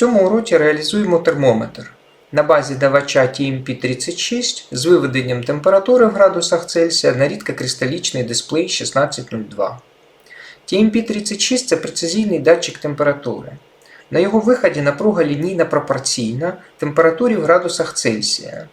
цьому уроці реалізуємо термометр на базі давача TMP36 з виведенням температури в градусах Цельсія на рідкокристалічний дисплей 1602. TMP36 це прецизійний датчик температури. На його виході напруга лінійна пропорційна температурі в градусах Цельсія.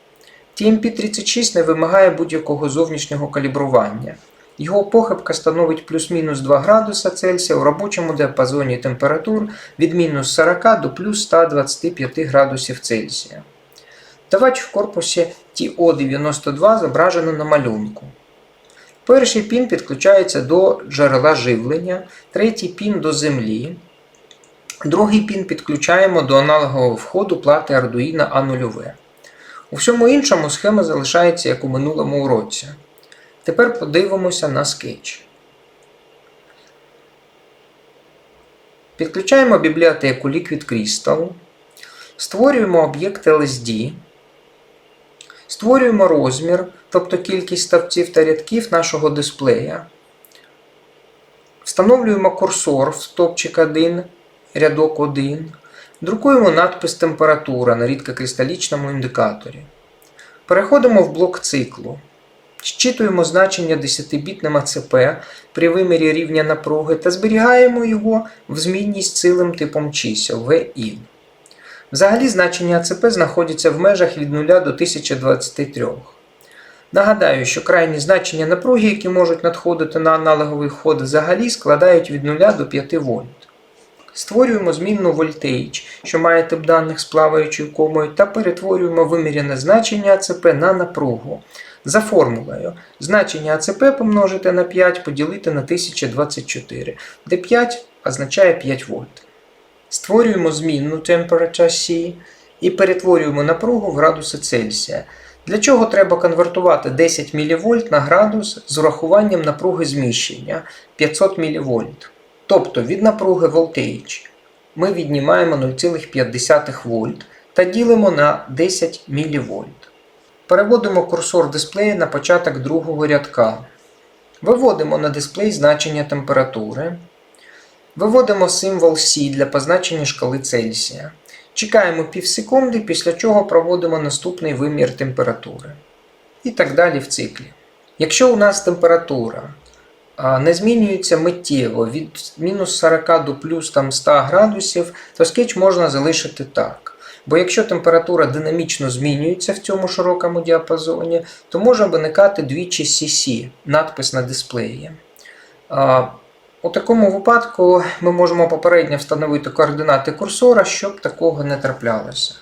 TMP36 не вимагає будь-якого зовнішнього калібрування. Його похибка становить плюс-мінус 2 градуса Цельсія у робочому діапазоні температур від мінус 40 до плюс 125 градусів Цельсія. Давач в корпусі TO92 зображено на малюнку. Перший пін підключається до джерела живлення, третій пін до землі. Другий пін підключаємо до аналогового входу плати Arduino A0. У всьому іншому схема залишається як у минулому уроці. Тепер подивимося на скетч. Підключаємо бібліотеку Liquid Crystal, створюємо об'єкт LSD, створюємо розмір, тобто кількість ставців та рядків нашого дисплея. Встановлюємо курсор в стопчик 1, рядок 1. Друкуємо надпис температура на рідкокристалічному індикаторі. Переходимо в блок циклу. Щитуємо значення 10-бітним АЦП при вимірі рівня напруги та зберігаємо його в змінність цілим типом чисел VIN. Взагалі значення АЦП знаходяться в межах від 0 до 1023. Нагадаю, що крайні значення напруги, які можуть надходити на аналоговий вход, взагалі складають від 0 до 5 вольт. Створюємо змінну voltage, що має тип даних з плаваючою комою, та перетворюємо виміряне значення АЦП на напругу. За формулою значення АЦП помножити на 5 поділити на 1024, де 5 означає 5 вольт. Створюємо змінну temperature C і перетворюємо напругу в градуси Цельсія. Для чого треба конвертувати 10 мВ на градус з урахуванням напруги зміщення 500 мВ. Тобто від напруги voltage ми віднімаємо 0,5 вольт та ділимо на 10 мВ. Переводимо курсор дисплея на початок другого рядка. Виводимо на дисплей значення температури. Виводимо символ C для позначення шкали Цельсія. Чекаємо пів секунди, після чого проводимо наступний вимір температури. І так далі в циклі. Якщо у нас температура не змінюється миттєво від мінус 40 до плюс там, 100 градусів, то скетч можна залишити так. Бо якщо температура динамічно змінюється в цьому широкому діапазоні, то може виникати двічі CC, надпис на дисплеї. У такому випадку ми можемо попередньо встановити координати курсора, щоб такого не траплялося.